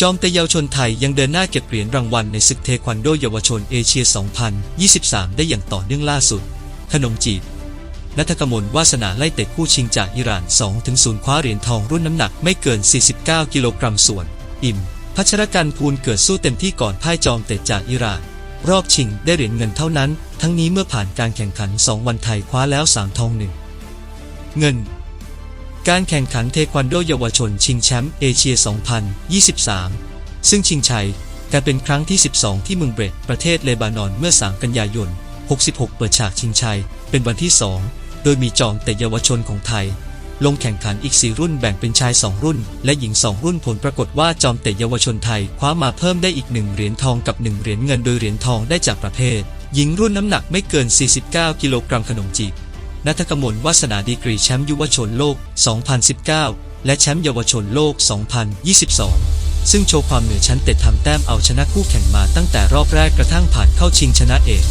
จอมเตะเยาวชนไทยยังเดินหน้าเก็บเหรียญรางวัลในศึกเทควันโดเยาวชนเอเชีย 2023 ได้อย่างต่อเนื่องล่าสุด ขนมจีบนัทกมลวาสนาไล่เตะคู่ชิงจากอิหร่าน 2-0 คว้าเหรียญทองรุ่นน้ำหนักไม่เกิน 49 กิโลกรัมส่วน อิ่ม พัชรกันภูลเกิดสู้เต็มที่ก่อนพ่ายจอมเตะจากอิหร่าน รอบชิงได้เหรียญเงินเท่านั้น ทั้งนี้เมื่อผ่านการแข่งขัน 2 วันไทยคว้าแล้ว 3 ทองหนึ่งเงิน การแข่งขันเทควันโดเยาวชนชิงแชมป์เอเชีย 2023 ซึ่งชิงชัยการเป็นครั้งที่ 12 ที่เมืองเบรดประเทศเลบานอนเมื่อ 3 กันยายน 66 เปิดฉากชิงชัย เป็นวันที่ 2 โดยมีจอมแต่เยาวชนของไทย ลงแข่งขันอีก 4 รุ่นแบ่งเป็นชาย 2 รุ่น และหญิง 2 รุ่นผลปรากฏว่าจอมเตะเยาวชนไทยคว้ามาเพิ่มได้อีก 1 เหรียญทองกับ 1 เหรียญเงินโดยเหรียญทองได้จากประเภท หญิงรุ่นน้ำหนักไม่เกิน 49 กิโลกรัมขนมจีบ นัทกมลวาสนาดีกรีแชมป์ยุวชนโลก 2019 และแชมป์เยาวชนโลก 2022 ซึ่งโชว์ความเหนือชั้นเตะทำแต้มเอาชนะคู่แข่งมาตั้งแต่รอบแรกกระทั่งผ่านเข้าชิงชนะเอก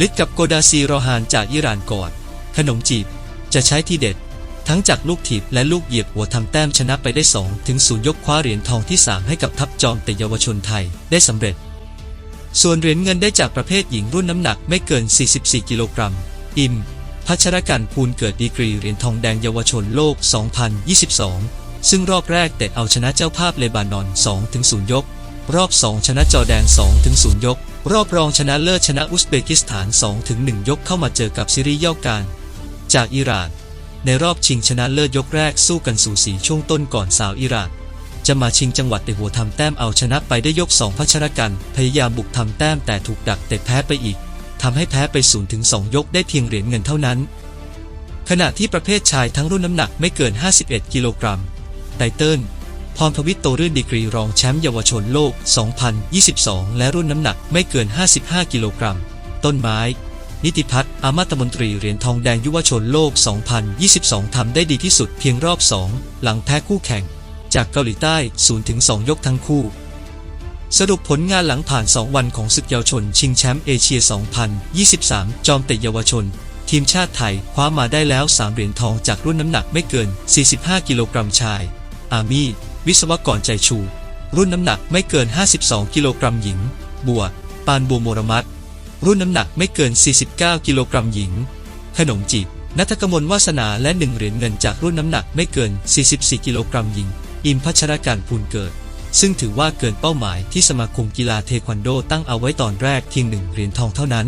ลิดกับโกดาซีโรฮานจากอิหร่านก่อน ขนมจีบ จะใช้ที่เด็ด ทั้งจากลูกถีบและลูกเหยียบหัวทำแต้มชนะไปได้ 2 ถึงศูนย์ยกคว้าเหรียญทองที่ 3 ให้กับทัพจอมแต่เยาวชนไทยได้สำเร็จ ส่วนเหรียญเงินได้จากประเภทหญิงรุ่นน้ำหนักไม่เกิน 44 กิโลกรัม อิม พัชรกันภูลเกิดดีกรีเหรียญทองแดงเยาวชนโลก 2022 ซึ่งรอบแรกเตะเอาชนะเจ้าภาพเลบานอน 2-0 ยก รอบ 2 ชนะจอแดน 2-0 ยก รอบรองชนะเลิศชนะอุซเบกิสถาน 2-1 ยกเข้ามาเจอกับซิริเย่าการ จากอิหร่าน ในรอบชิงชนะเลิศยกแรกสู้กันสูสีช่วงต้นก่อนสาวอิหร่านจะมาชิงจังหวัดเตะหัวทำแต้มเอาชนะไปได้ยก 2 พัชรกัน พยายามบุกทำแต้มแต่ถูกดักเตะแพ้ไปอีก ทำให้แพ้ไป0ถึง2ยกได้เพียงเหรียญเงินเท่านั้น ขณะที่ประเภทชายทั้งรุ่นน้ำหนักไม่เกิน 51 กิโลกรัมไตเติ้ลพรทวิตโตรื่นดีกรีรองแชมป์เยาวชนโลก 2022 และรุ่นน้ำหนักไม่เกิน 55 กิโลกรัม ต้นไม้ นิติพัฒน์อามาตมนตรีเหรียญทองแดงยุวชนโลก 2022 ทำได้ดีที่สุดเพียงรอบ 2 หลังแพ้คู่แข่ง จากเกาหลีใต้ 0-2 ยกทั้งคู่ สรุปผลงานหลังผ่าน 2 วันของศึกเยาวชน ชิงแชมป์เอเชีย 2023 จอมเตะเยาวชน ทีมชาติไทยคว้ามาได้แล้ว 3 เหรียญทองจากรุ่นน้ำหนักไม่เกิน 45 กิโลกรัมชาย อามี่ วิศวกรใจชู รุ่นน้ำหนักไม่เกิน 52 กิโลกรัมหญิง บัว ปานบัวโมรมัตรุ่นน้ำหนักไม่เกิน 49 กิโลกรัมหญิง ขนมจีบนัทกมลวาสนาและ1เหรียญเงินจากรุ่นน้ำหนักไม่เกิน 44 กิโลกรัมหญิง อิมพัชรการภูลเกิด ซึ่งถือว่าเกินเป้าหมายที่สมาคมกีฬาเทควันโดตั้งเอาไว้ตอนแรกเพียงหนึ่งเหรียญทองเท่านั้น